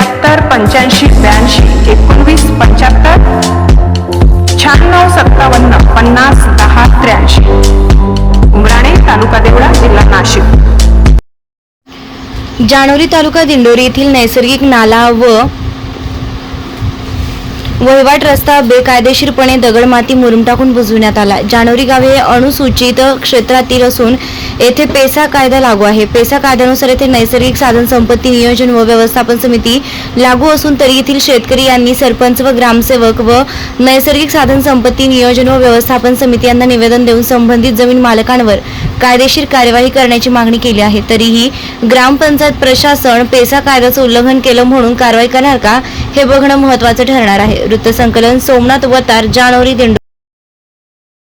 त्र्याहत्तर पंच्याऐंशी ब्याऐंशी एकोणवीस पंच्याहत्तर शहाण्णव सत्तावन्न पन्नास दहा त्र्याऐंशी. उमराणे तालुका देवळा जिल्हा नाशिक. जानोरी तालुका दिंडोरी येथील नैसर्गिक नाला व वहिवाट रस्ता बेकायदेशीरपणे दगडमाती मुरुम टाकून बुजविण्यात आला. जानोरी गाव हे अनुसूचित क्षेत्रातील असून येथे पेसा कायदा लागू आहे. पेसा कायद्यानुसार येथे नैसर्गिक साधन संपत्ती नियोजन व व्यवस्थापन समिती लागू असून तरी येथील शेतकरी यांनी सरपंच व ग्रामसेवक व नैसर्गिक साधन संपत्ती नियोजन व व्यवस्थापन समिती यांना निवेदन देऊन संबंधित जमीन मालकांवर कायदेशीर कार्यवाही करण्याची मागणी केली आहे. तरीही ग्रामपंचायत प्रशासन पेसा कायद्याचं उल्लंघन केलं म्हणून कारवाई करणार का हे बघणं महत्त्वाचं ठरणार आहे. वृत्तसंकलन सोमनाथ वतार जानेवारी दिंडो